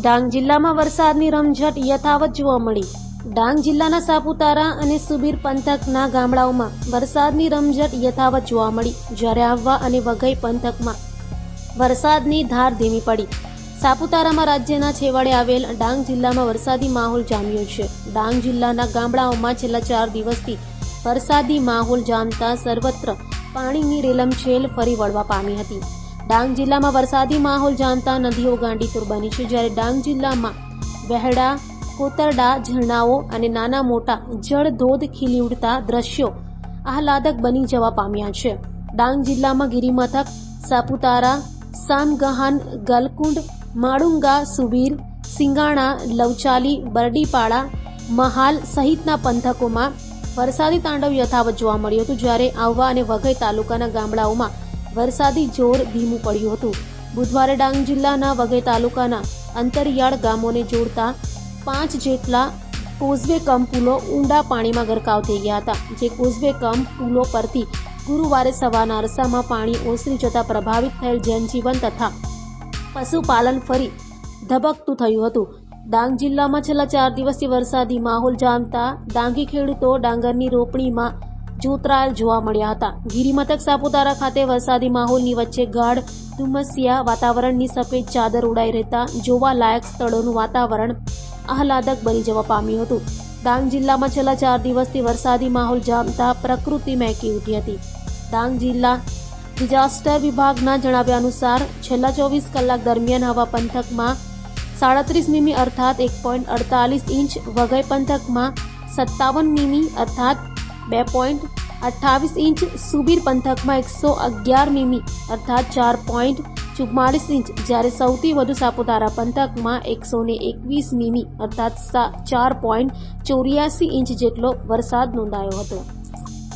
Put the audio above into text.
ડાંગ જિલ્લામાં વરસાદની રમઝટ યથાવત જોવા મળી. ડાંગ જિલ્લાના સાપુતારા અને સુબીર પંથકના ગામડાઓમાં વરસાદની રમઝટ યથાવત જોવા મળી. જ્યારે આવવા અને વઘઈ પંથકમાં વરસાદની ધાર ધીમી પડી. સાપુતારામાં રાજ્યના છેવાડે આવેલ ડાંગ જિલ્લામાં વરસાદી માહોલ જામ્યો છે. ડાંગ જિલ્લાના ગામડાઓમાં છેલ્લા ચાર દિવસથી વરસાદી માહોલ જામતા સર્વત્ર પાણીની રેલમછેલ ફરી વળવા પામી હતી. ડાંગ જિલ્લામાં વરસાદી માહોલ જામતા નદીઓ ગાંડીતુર બની છે. જ્યારે ડાંગ જિલ્લામાં વહેડા, કોતરડા, ઝરણાઓ અને નાના મોટા જળધોધ ખીલી ઉડતા દ્રશ્યો આહલાદક બની જવા પામ્યા છે. ડાંગ જિલ્લામાં ગિરિમથક, સાપુતારા સામગહાન ગલકુંડ માળુંગા સુબીર, સિંગાણા, લવચાલી, બરડીપાડા, મહાલ સહિતના પંથકોમાં વરસાદી તાંડવ યથાવત જોવા મળ્યું હતું જ્યારે આવવા અને વઘઈ તાલુકાના ગામડાઓમાં વરસાદી જોર ધીમું પડ્યું હતું. બુધવારે ડાંગ જિલ્લાના વઘઈ તાલુકાના અંતરિયાળ ગામોને જોડતા પાંચ જેટલા કોઝવે કમ પુલો ઊંડા પાણીમાં ગરકાવ થઈ ગયા હતા. જે કોઝવે કમ પુલો પરથી ગુરુવારે સવારના અરસામાં પાણી ઓસરી જતા પ્રભાવિત થયેલ જનજીવન તથા પશુપાલન ફરી ધબકતું થયું હતું. ડાંગ જિલ્લામાં છેલ્લા ચાર દિવસથી વરસાદી માહોલ જામતા ડાંગી ખેડૂતો ડાંગરની રોપણીમાં જોતરાયેલ જોવા મળ્યા હતા. ગિરિમથક સાપુતારા ખાતે વરસાદી માહોલની વચ્ચે ગાઢ, ધુમ્મસિયા વાતાવરણની સફેદ ચાદર ઉડાઈ રહેતા જોવા લાયક સ્થળોનું વાતાવરણ આહલાદક બની જવા પામ્યું હતું. ડાંગ જિલ્લામાં છેલ્લા ચાર દિવસથી વરસાદી માહોલ જામતા પ્રકૃતિ મહેકી ઉઠી હતી. ડાંગ જિલ્લા ડિઝાસ્ટર વિભાગના જણાવ્યા અનુસાર છેલ્લા ચોવીસ કલાક દરમિયાન હવા પંથકમાં સાડત્રીસ મીમી અર્થાત એક પોઈન્ટ અડતાલીસ ઇંચ વઘઈ પંથકમાં સત્તાવન મીમી અર્થાત બે પોઈન્ટ અઠ્ઠાવીસ ઇંચ સુબીર પંથકમાં એકસો અગિયાર મીમી અર્થાત ચાર પોઈન્ટ ચુમ્માળીસ ઇંચ. જ્યારે સૌથી વધુ સાપુતારા પંથકમાં એકસો ને એકવીસ મીમી અર્થાત ચાર પોઈન્ટ ચોર્યાસી ઇંચ જેટલો વરસાદ નોંધાયો હતો.